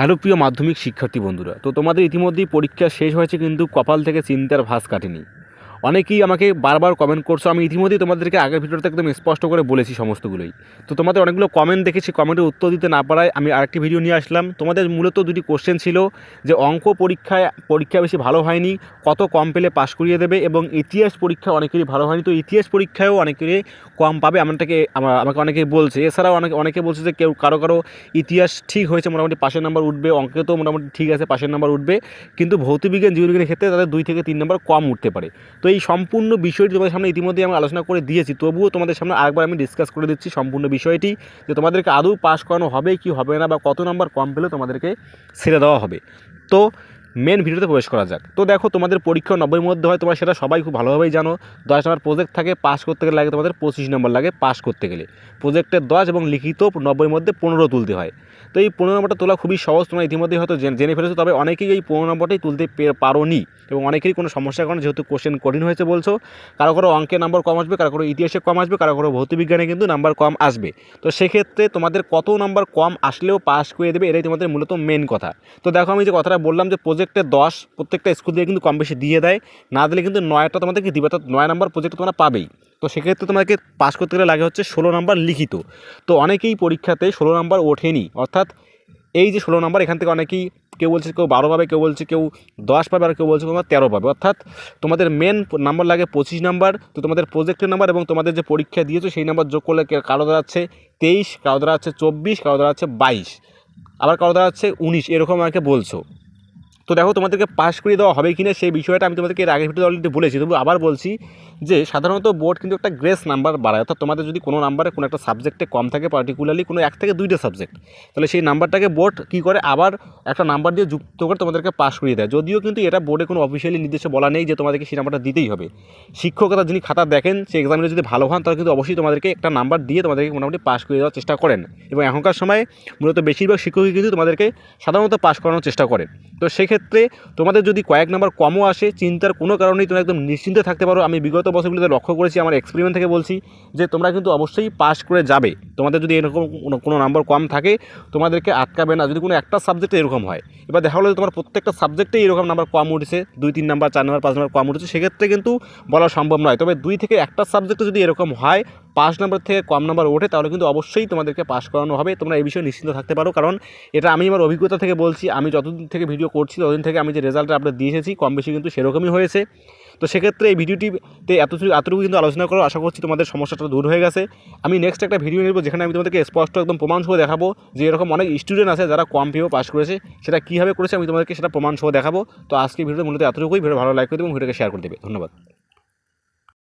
Hello প্রিয় মাধ্যমিক শিক্ষার্থী বন্ধুরা, তো তোমাদের ইতিমধ্যেই পরীক্ষা শেষ হয়েছে কিন্তু কপাল থেকে চিন্তার ভাস কাটেনি। অনেকেই আমাকে বারবার কমেন্ট করছ। আমি ইতিমধ্যেই তোমাদেরকে আগের ভিডিওতে একদম স্পষ্ট করে বলেছি সমস্তগুলোই। তো তোমাদের অনেকগুলো কমেন্ট দেখেছি কমেন্টের উত্তর দিতে না পারায় আমি আরেকটি ভিডিও নিয়ে আসলাম। তোমাদের মূলত দুটি কোশ্চেন ছিল যে, অঙ্ক পরীক্ষায় পরীক্ষা বেশি ভালো হয়নি, কত কম পেলে পাশ করিয়ে দেবে এবং ইতিহাস পরীক্ষা অনেকেরই ভালো হয়নি। তো ইতিহাস পরীক্ষায়ও অনেকেরই কম পাবে আমাকে আমা- আমাকে অনেকেই বলছে। এছাড়াও অনেকে অনেকে বলছে যে, কেউ কারও কারও ইতিহাস ঠিক হয়েছে, মোটামুটি পাশের নাম্বার উঠবে অঙ্কে তো মোটামুটি ঠিক আছে, পাশের নাম্বার উঠবে। কিন্তু ভৌতবিজ্ঞান জীববিজ্ঞানের ক্ষেত্রে তাদের দুই থেকে তিন নাম্বার কম উঠতে পারে। তো এই সম্পূর্ণ বিষয়টি তোমাদের সামনে ইতিমধ্যে আমি আলোচনা করে দিয়েছি। তবুও তোমাদের সামনে আরেকবার আমি ডিসকাস করে দিচ্ছি সম্পূর্ণ বিষয়টি, যে তোমাদেরকে আদৌ পাস করানো হবে কি হবে না বা কত নাম্বার কম পেলে তোমাদেরকে ছেড়ে দেওয়া হবে। তো মেন ভিডিওতে প্রবেশ করা যাক। তো দেখো তোমাদের পরীক্ষা নব্বইয়ের মধ্যে হয়, তোমরা সেটা সবাই খুব ভালোভাবেই জানো। দশ নম্বর প্রজেক্ট থাকে পাস করতে গেলে লাগে তোমাদের পঁচিশ নম্বর লাগে পাস করতে গেলে। প্রজেক্টের দশ এবং লিখিত নব্বইয়ের মধ্যে পনেরো তুলতে হয়। তো এই পনেরো নম্বরটা তোলা খুবই সহজ, তোমরা ইতিমধ্যেই হয়তো জেনে ফেলেছো, তবে অনেকেই এই পনেরো নম্বরটাই তুলতে পারো নি এবং অনেকেরই কোনো সমস্যার কারণে যেহেতু কোশ্চেন কঠিন হয়েছে বলছো, কারও কারও অঙ্কে নাম্বার কম আসবে, কারও কারও ইতিহাসে কম আসবে, কারও কারও ভৌতবিজ্ঞানে কিন্তু নাম্বার কম আসবে। তো সেক্ষেত্রে তোমাদের কত নাম্বার কম আসলেও পাস করে দেবে, এটাই তোমাদের মূলত মেন কথা। তো দেখো আমি যে কথাটা বললাম যে প্রজেক্টে দশ, প্রত্যেকটা স্কুল দিয়ে কিন্তু কম বেশি দিয়ে দেয়, না দিলে কিন্তু নয়টা তোমাদেরকে দিবে, অর্থাৎ নয় নাম্বার প্রজেক্ট তোমরা পাবেই। তো সেক্ষেত্রে তোমাকে পাস করতে গেলে লাগে হচ্ছে ষোলো নাম্বার লিখিত। তো অনেকেই পরীক্ষাতে ষোলো নাম্বার ওঠেনি। অর্থাৎ এই যে ষোলো নাম্বার এখান থেকে অনেকেই কেউ বলছে কেউ বারো পাবে, কেউ বলছে কেউ দশ পাবে, আর কেউ বলছে তোমার তেরো পাবে। অর্থাৎ তোমাদের মেন নাম্বার লাগে পঁচিশ নাম্বার তো তোমাদের প্রজেক্টের নাম্বার এবং তোমাদের যে পরীক্ষা দিয়েছ, সেই নাম্বার যোগ করলে কারও দাঁড়াচ্ছে তেইশ, কারও দাঁড়াচ্ছে চব্বিশ, কারও দ্বারা দাঁড়াচ্ছে বাইশ, আবার কারও দ্বারা দাঁড়াচ্ছে উনিশ, এরকম আমাকে বলছো। তো দেখো তোমাদেরকে পাস করে দেওয়া হবে কিনা সেই বিষয়টা আমি তোমাদেরকে এর আগের ভিডিও অলরেডি বলেছি। তবু আবার বলছি যে, সাধারণত বোর্ড কিন্তু একটা গ্রেস নাম্বার বাড়ায়। অর্থাৎ তোমাদের যদি কোনো নাম্বারে কোনো একটা সাবজেক্টে কম থাকে পার্টিকুলারলি কোনো এক থেকে দুইটা সাবজেক্ট তাহলে সেই নাম্বারটাকে বোর্ড কী করে? আবার একটা নাম্বার দিয়ে যুক্ত করে তোমাদেরকে পাস করিয়ে দেয়। যদিও কিন্তু এটা বোর্ডে কোনো অফিসিয়ালি নির্দেশে বলা নেই যে, তোমাদেরকে সেই নাম্বারটা দিতেই হবে। শিক্ষকতা যিনি খাতা দেখেন সেই এক্সামিনে যদি ভালো হন, তাহলে কিন্তু অবশ্যই তোমাদেরকে একটা নাম্বার দিয়ে তোমাদেরকে মোটামুটি পাস করে দেওয়ার চেষ্টা করেন। এবং এখনকার সময় মূলত বেশিরভাগ শিক্ষকই কিন্তু তোমাদেরকে সাধারণত পাস করানোর চেষ্টা করে তো সেক্ষেত্রে তোমাদের যদি কয়েক নাম্বার কমও আসে, চিন্তার কোনো কারণেই তোমরা একদম নিশ্চিন্তে থাকতে পারো। আমি বিগত বছরগুলিতে লক্ষ্য করেছি, আমার এক্সপেরিমেন্ট থেকে বলছি যে তোমরা কিন্তু অবশ্যই পাস করে যাবে। তোমাদের যদি এরকম কোনো- নাম্বার কম থাকে, তোমাদেরকে আটকাবে না। যদি কোনো একটা সাবজেক্টে এরকম হয়, এবার দেখা হলো তোমার প্রত্যেকটা সাবজেক্টে এরকম নাম্বার কম উঠেছে, দুই, তিন নাম্বার চার নাম্বার পাঁচ নাম্বার কম উঠেছে, সেক্ষেত্রে কিন্তু বলা সম্ভব নয়। তবে দুই থেকে একটা সাবজেক্টে যদি এরকম হয় পাঁচ নাম্বার থেকে কম নাম্বার ওঠে, তাহলে কিন্তু অবশ্যই তোমাদেরকে পাস করানো হবে। তোমরা এই বিষয়ে নিশ্চিন্ত থাকতে পারো, কারণ এটা আমি আমার অভিজ্ঞতা থেকে বলছি, আমি যতদিন থেকে ভিডিও করছি, ততদিন থেকে আমি যে রেজাল্টটা আপনার দিয়ে এসেছি, কম বেশি কিন্তু সেরকমই হয়েছে। তো সেক্ষেত্রে এই ভিডিওটিতে এত এতটুকু কিন্তু আলোচনা করো, আশা করছি তোমাদের সমস্যাটা দূর হয়ে গেছে। আমি নেক্সট একটা ভিডিও নেব, যেখানে আমি তোমাদেরকে স্পষ্ট একদম প্রমাণ সহ দেখাবো যে এরকম অনেক স্টুডেন্ট আছে যারা কম পেয়েও পাস করেছে, সেটা কীভাবে করেছে আমি তোমাদেরকে সেটা প্রমাণ সহ দেখাবো। তো আজকে ভিডিও মূলত এতটুকুই ভিডিও ভালো লাইক করে দেবো ভিডিওকে শেয়ার করে দেবে। ধন্যবাদ।